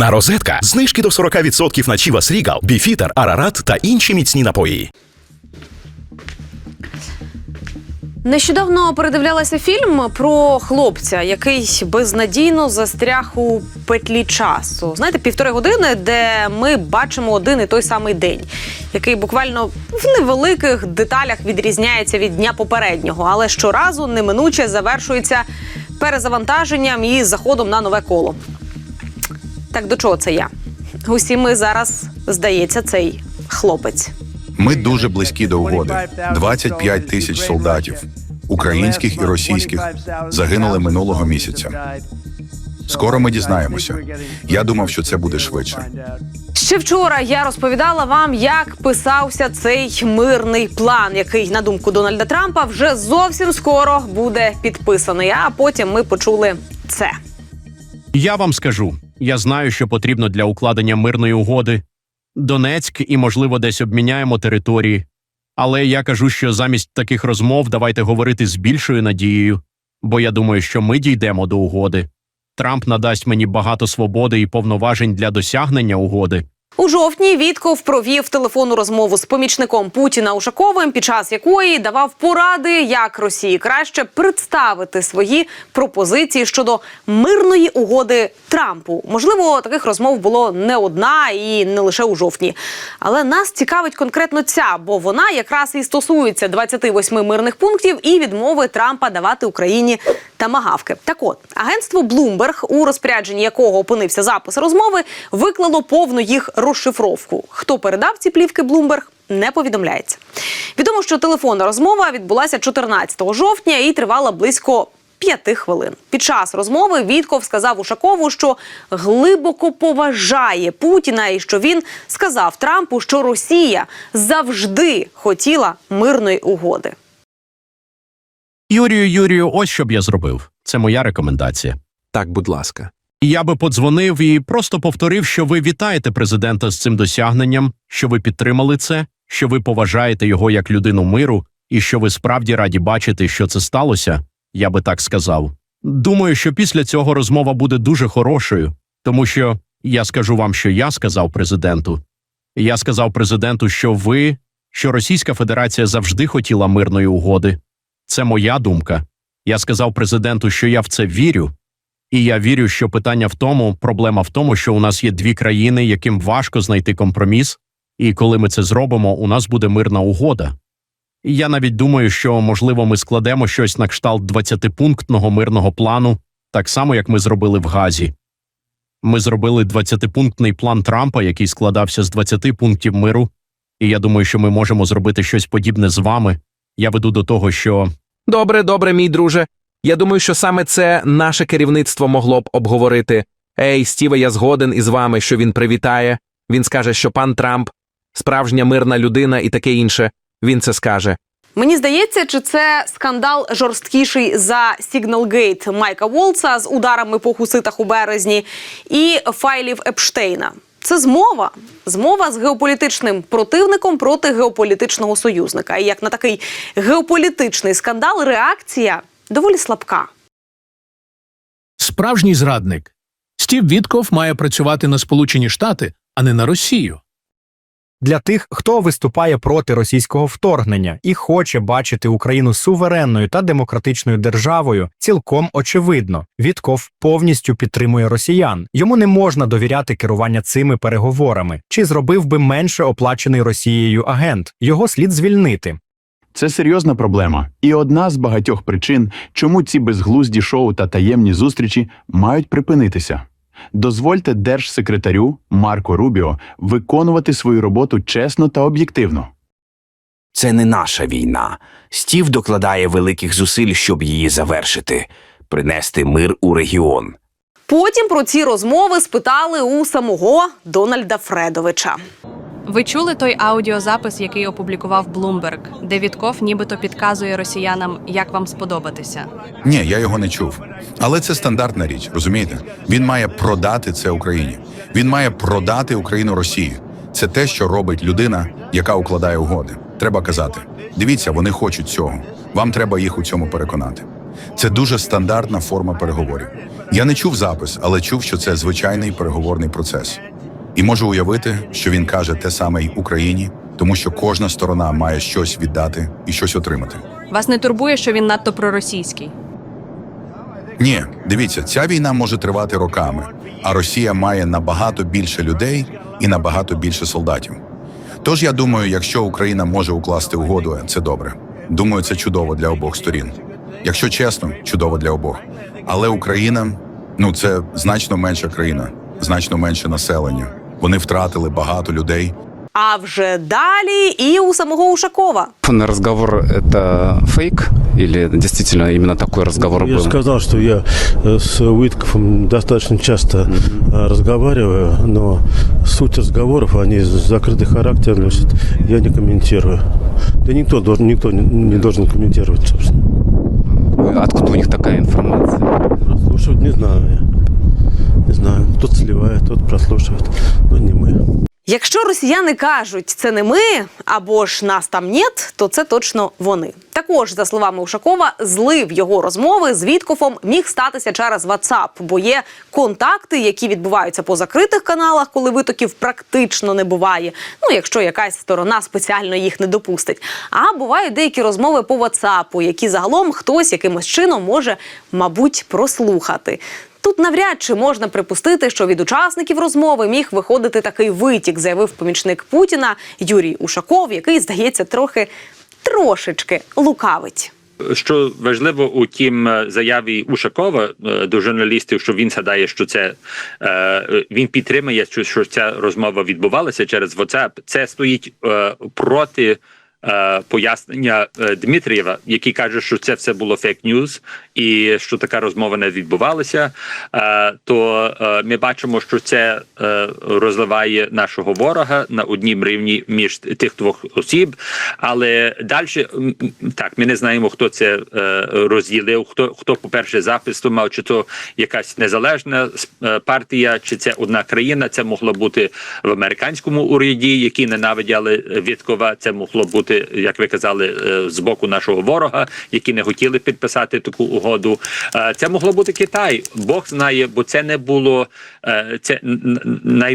На розетка знижки до 40% на Чівас Рігал, Біфітер, Арарат та інші міцні напої. Нещодавно передивлялася фільм про хлопця, який безнадійно застряг у петлі часу. Знаєте, півтори години, де ми бачимо один і той самий день, який буквально в невеликих деталях відрізняється від дня попереднього, але щоразу неминуче завершується перезавантаженням і заходом на нове коло. Так до чого це я? Усі ми зараз, здається, цей хлопець. Ми дуже близькі до угоди. 25 тисяч солдатів, українських і російських, загинули минулого місяця. Скоро ми дізнаємося. Я думав, що це буде швидше. Ще вчора я розповідала вам, як писався цей мирний план, який, на думку Дональда Трампа, вже зовсім скоро буде підписаний. А потім ми почули це. Я вам скажу: я знаю, що потрібно для укладення мирної угоди. Донецьк і, можливо, десь обміняємо території. Але я кажу, що замість таких розмов давайте говорити з більшою надією, бо я думаю, що ми дійдемо до угоди. Трамп надасть мені багато свободи і повноважень для досягнення угоди. У жовтні Вітков провів телефонну розмову з помічником Путіна Ушаковим, під час якої давав поради, як Росії краще представити свої пропозиції щодо мирної угоди Трампу. Можливо, таких розмов було не одна і не лише у жовтні. Але нас цікавить конкретно ця, бо вона якраз і стосується 28 мирних пунктів і відмови Трампа давати Україні тамагавки. Так от агентство Bloomberg, у розпорядженні якого опинився запис розмови, виклало повну їх розшифровку. Хто передав ці плівки Bloomberg, не повідомляється. Відомо, що телефонна розмова відбулася 14 жовтня і тривала близько. П'яти хвилин під час розмови Вітков сказав Ушакову, що глибоко поважає Путіна, і що він сказав Трампу, що Росія завжди хотіла мирної угоди. Юрію, Юрію, ось що б я зробив. Це моя рекомендація. Так, будь ласка. Я би подзвонив і просто повторив, що ви вітаєте президента з цим досягненням, що ви підтримали це, що ви поважаєте його як людину миру, і що ви справді раді бачити, що це сталося. Я би так сказав. Думаю, що після цього розмова буде дуже хорошою, тому що я скажу вам, що я сказав президенту. Я сказав президенту, що ви, що Російська Федерація завжди хотіла мирної угоди. Це моя думка. Я сказав президенту, що я в це вірю. І я вірю, що питання в тому, проблема в тому, що у нас є дві країни, яким важко знайти компроміс, і коли ми це зробимо, у нас буде мирна угода. І я навіть думаю, що можливо ми складемо щось на кшталт 20-пунктного мирного плану, так само як ми зробили в Газі. Ми зробили 20-пунктний план Трампа, який складався з 20 пунктів миру, і я думаю, що ми можемо зробити щось подібне з вами. Я веду до того, що Добре, добре, мій друже. Я думаю, що саме це наше керівництво могло б обговорити. Ей, Стіве, я згоден із вами, що він привітає. Він скаже, що пан Трамп справжня мирна людина і таке інше. Він це скаже. Мені здається, чи це скандал жорсткіший за Сігналгейт Майка Волца з ударами по хуситах у березні і файлів Епштейна. Це змова. Змова з геополітичним противником проти геополітичного союзника. І як на такий геополітичний скандал, реакція доволі слабка. Справжній зрадник. Стів Вітков має працювати на Сполучені Штати, а не на Росію. Для тих, хто виступає проти російського вторгнення і хоче бачити Україну суверенною та демократичною державою, цілком очевидно, Вітков повністю підтримує росіян. Йому не можна довіряти керування цими переговорами. Чи зробив би менше оплачений Росією агент? Його слід звільнити. Це серйозна проблема і одна з багатьох причин, чому ці безглузді шоу та таємні зустрічі мають припинитися. Дозвольте держсекретарю Марко Рубіо виконувати свою роботу чесно та об'єктивно. Це не наша війна. Стів докладає великих зусиль, щоб її завершити, принести мир у регіон. Потім про ці розмови спитали у самого Дональда Фредовича. Ви чули той аудіозапис, який опублікував Bloomberg, де Вітков нібито підказує росіянам, як вам сподобатися? Ні, я його не чув. Але це стандартна річ, розумієте? Він має продати це Україні. Він має продати Україну Росії. Це те, що робить людина, яка укладає угоди. Треба казати: дивіться, вони хочуть цього. Вам треба їх у цьому переконати. Це дуже стандартна форма переговорів. Я не чув запис, але чув, що це звичайний переговорний процес. І можу уявити, що він каже те саме й Україні, тому що кожна сторона має щось віддати і щось отримати. Вас не турбує, що він надто проросійський? Ні, дивіться, ця війна може тривати роками, а Росія має набагато більше людей і набагато більше солдатів. Тож я думаю, якщо Україна може укласти угоду, це добре. Думаю, це чудово для обох сторін. Якщо чесно, чудово для обох. Але Україна ну це значно менша країна, значно менше населення. Вони втратили багато людей. А вже далі і у самого Ушакова. На разговор это фейк или действительно именно такой разговор Я был? сказал, что я э, с Уитковым достаточно часто э, разговариваю, но суть разговоров, они закрытый характер носят, я не комментирую. Да никто, должен, никто не, не должен комментировать, собственно. Откуда у них такая информация? Прослушивать не знаю я. Знаю, кто-то сливает, тот прослушивает, но не мы. Якщо росіяни кажуть, це не ми або ж нас там нет, то це точно вони. Також, за словами Ушакова, злив його розмови з Віткофом міг статися через WhatsApp, бо є контакти, які відбуваються по закритих каналах, коли витоків практично не буває. Ну, якщо якась сторона спеціально їх не допустить. А бувають деякі розмови по WhatsApp, які загалом хтось якимось чином може, мабуть, прослухати. Тут навряд чи можна припустити, що від учасників розмови міг виходити такий витік, заявив помічник Путіна Юрій Ушаков, який, здається, трохи трошечки лукавить. Що важливо у тім е, заяві Ушакова е, до журналістів, що він згадає, що це е, він підтримує, що, ця розмова відбувалася через WhatsApp, Це стоїть проти. Е, Пояснення е, Дмитрієва, який каже, що це все було фейк ньюз і що така розмова не відбувалася, е, то ми бачимо, що це розливає нашого ворога на однім рівні між тих двох осіб. Але далі так ми не знаємо, хто це розділив. Хто хто, по-перше, запис то мав, чи то якась незалежна партія, чи це одна країна. Це могло бути в американському уряді, які ненавиділи Віткова. Це могло бути, як ви казали, е, з боку нашого ворога, які не хотіли підписати таку угоду. Е, Це могло бути Китай. Бог знає, бо це не було е, це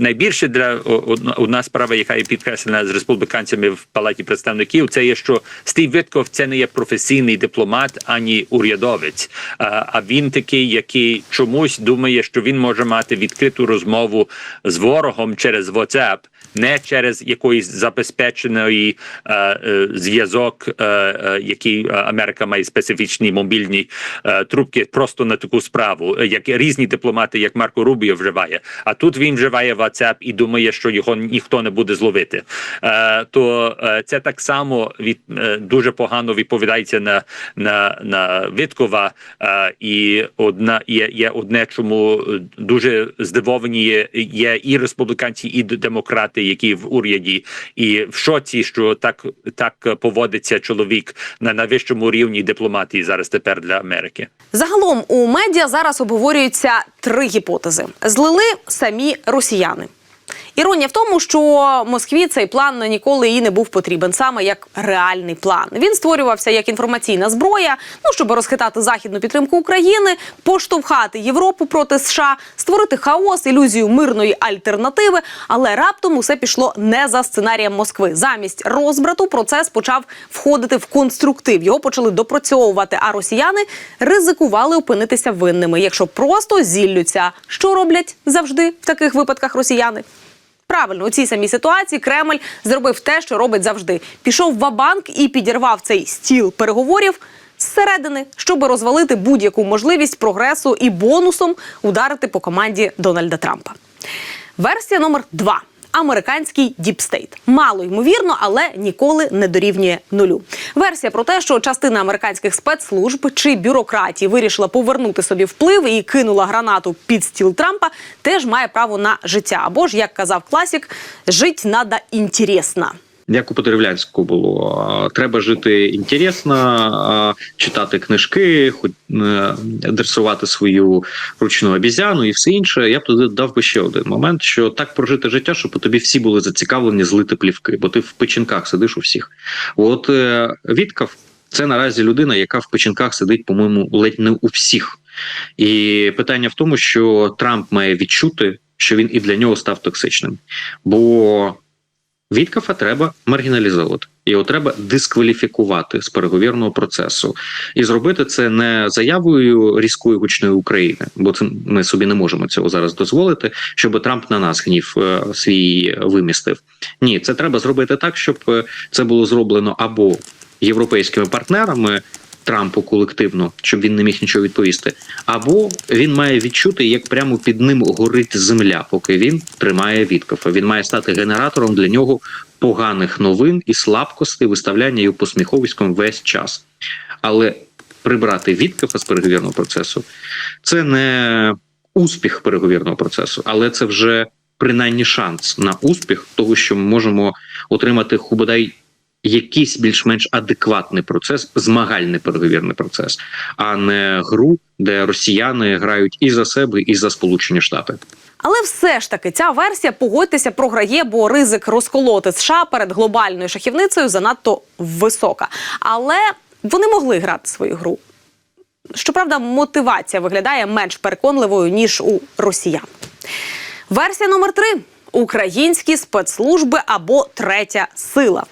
найбільше для одна- одна справа, яка є підкреслена з республіканцями в палаті представників. Це є, що Стів Вітков це не є професійний дипломат ані урядовець. А він такий, який чомусь думає, що він може мати відкриту розмову з ворогом через WhatsApp, не через якоїсь забезпеченої е, е, зв'язок, е, е, який е, Америка має специфічні мобільні е, трубки, просто на таку справу, е, як різні дипломати, як Марко Рубіо вживає. А тут він вживає WhatsApp і думає, що його ніхто не буде зловити. Е, то е, це так само від е, дуже погано відповідається на, на, на Віткова. Е, і одна є, є одне, чому дуже здивовані є, є і республіканці, і демократи, які в уряді, і в шоці, що так, так поводиться чоловік на найвищому рівні дипломатії зараз тепер для Америки. Загалом у медіа зараз обговорюються три гіпотези. Злили самі росіяни. Іронія в тому, що Москві цей план ніколи і не був потрібен саме як реальний план. Він створювався як інформаційна зброя, ну щоб розхитати західну підтримку України, поштовхати Європу проти США, створити хаос, ілюзію мирної альтернативи. Але раптом усе пішло не за сценарієм Москви. Замість розбрату процес почав входити в конструктив. Його почали допрацьовувати. А росіяни ризикували опинитися винними, якщо просто зіллються. Що роблять завжди в таких випадках росіяни? Правильно, у цій самій ситуації Кремль зробив те, що робить завжди: пішов в банк і підірвав цей стіл переговорів зсередини, щоб розвалити будь-яку можливість прогресу і бонусом ударити по команді Дональда Трампа. Версія номер два. Американський діпстейт мало ймовірно, але ніколи не дорівнює нулю. Версія про те, що частина американських спецслужб чи бюрократії вирішила повернути собі вплив і кинула гранату під стіл Трампа, теж має право на життя. Або ж, як казав класік, жить надо інтересно. Як у Подеревлянську було, треба жити інтересно, читати книжки, е, дресувати свою ручну обізяну і все інше. Я б туди дав би ще один момент, що так прожити життя, щоб у тобі всі були зацікавлені злити плівки, бо ти в печінках сидиш у всіх. От е, Віткав Це наразі людина, яка в печінках сидить, по-моєму, ледь не у всіх. І питання в тому, що Трамп має відчути, що він і для нього став токсичним. Бо Віткафа треба маргіналізовувати. Його треба дискваліфікувати з переговірного процесу і зробити це не заявою різкої гучної України, бо це ми собі не можемо цього зараз дозволити, щоб Трамп на нас гнів е, свій вимістив. Ні, це треба зробити так, щоб е, це було зроблено або європейськими партнерами. Трампу колективно, щоб він не міг нічого відповісти, або він має відчути, як прямо під ним горить земля, поки він тримає Віткафа. Він має стати генератором для нього поганих новин і слабкостей, виставляння його посміховиськом весь час. Але прибрати Віткафа з переговірного процесу це не успіх переговірного процесу, але це вже принаймні шанс на успіх того, що ми можемо отримати хубодай якийсь більш-менш адекватний процес, змагальний переговірний процес, а не гру, де росіяни грають і за себе, і за Сполучені Штати. Але все ж таки ця версія, погодьтеся, програє, бо ризик розколоти США перед глобальною шахівницею занадто висока. Але вони могли грати свою гру. Щоправда, мотивація виглядає менш переконливою ніж у росіян. Версія номер три. Українські спецслужби або третя сила.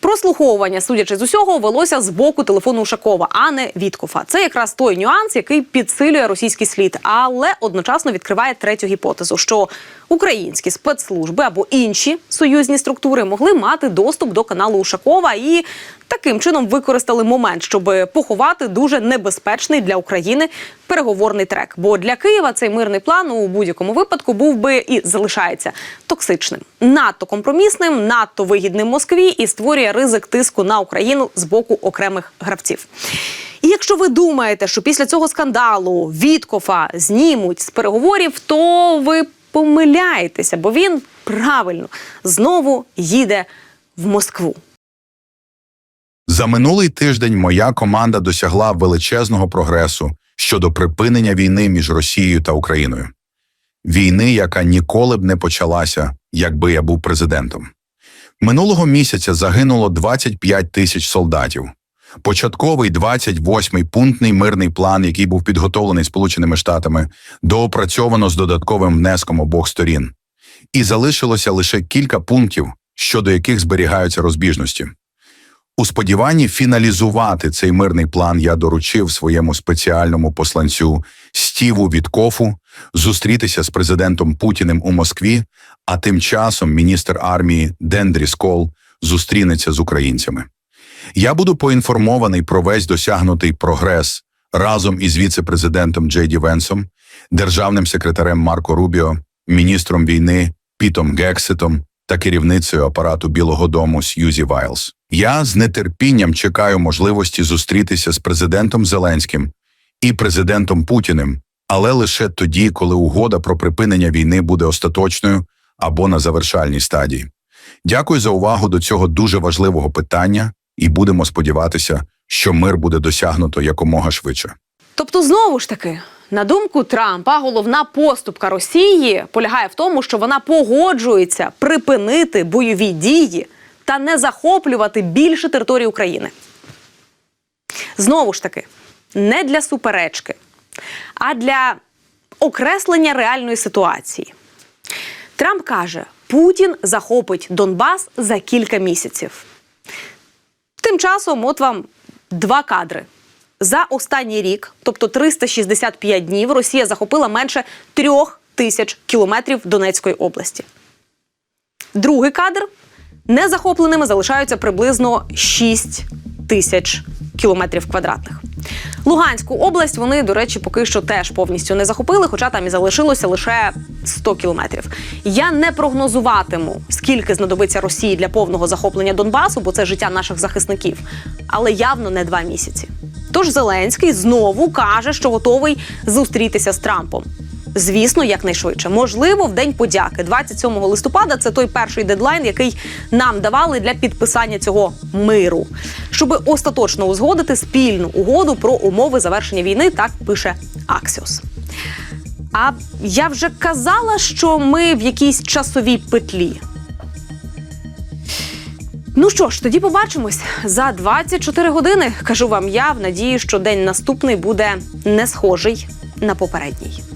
Прослуховування, судячи з усього, велося з боку телефону Ушакова, а не Віткофа. Це якраз той нюанс, який підсилює російський слід, але одночасно відкриває третю гіпотезу, що українські спецслужби або інші союзні структури могли мати доступ до каналу Ушакова і таким чином використали момент, щоб поховати дуже небезпечний для України переговорний трек. Бо для Києва цей мирний план у будь-якому випадку був би і залишається токсичним, надто компромісним, надто вигідним Москві і створює ризик тиску на Україну з боку окремих гравців. І якщо ви думаєте, що після цього скандалу Віткофа знімуть з переговорів, то ви помиляєтеся, бо він правильно знову їде в Москву. За минулий тиждень моя команда досягла величезного прогресу щодо припинення війни між Росією та Україною. Війни, яка ніколи б не почалася, якби я був президентом. Минулого місяця загинуло 25 тисяч солдатів. Початковий 28-й пунктний мирний план, який був підготовлений Сполученими Штатами, доопрацьовано з додатковим внеском обох сторін. І залишилося лише кілька пунктів, щодо яких зберігаються розбіжності. У сподіванні фіналізувати цей мирний план я доручив своєму спеціальному посланцю Стіву Віткофу зустрітися з президентом Путіним у Москві, а тим часом міністр армії Ден Дріскол зустрінеться з українцями. Я буду поінформований про весь досягнутий прогрес разом із віце-президентом Джей Ді Венсом, державним секретарем Марко Рубіо, міністром війни Пітом Гекситом та керівницею апарату Білого Дому Сьюзі Вайлз. Я з нетерпінням чекаю можливості зустрітися з президентом Зеленським і президентом Путіним, але лише тоді, коли угода про припинення війни буде остаточною або на завершальній стадії. Дякую за увагу до цього дуже важливого питання, і будемо сподіватися, що мир буде досягнуто якомога швидше. Тобто, знову ж таки, на думку Трампа, головна поступка Росії полягає в тому, що вона погоджується припинити бойові дії та не захоплювати більше території України. Знову ж таки, не для суперечки, а для окреслення реальної ситуації. Трамп каже, Путін захопить Донбас за кілька місяців. Тим часом, от вам два кадри. За останній рік, тобто 365 днів, Росія захопила менше трьох тисяч кілометрів Донецької області. Другий кадр незахопленими залишаються приблизно 6 тисяч кілометрів квадратних. Луганську область вони, до речі, поки що теж повністю не захопили, хоча там і залишилося лише 100 кілометрів. Я не прогнозуватиму, скільки знадобиться Росії для повного захоплення Донбасу, бо це життя наших захисників, але явно не два місяці. Тож Зеленський знову каже, що готовий зустрітися з Трампом. Звісно, якнайшвидше. Можливо, в день подяки, 27 листопада. Це той перший дедлайн, який нам давали для підписання цього миру, щоб остаточно узгодити спільну угоду про умови завершення війни. Так пише Аксіос. А я вже казала, що ми в якійсь часовій петлі. Ну що ж, тоді побачимось за 24 години. Кажу вам я в надії, що день наступний буде не схожий на попередній.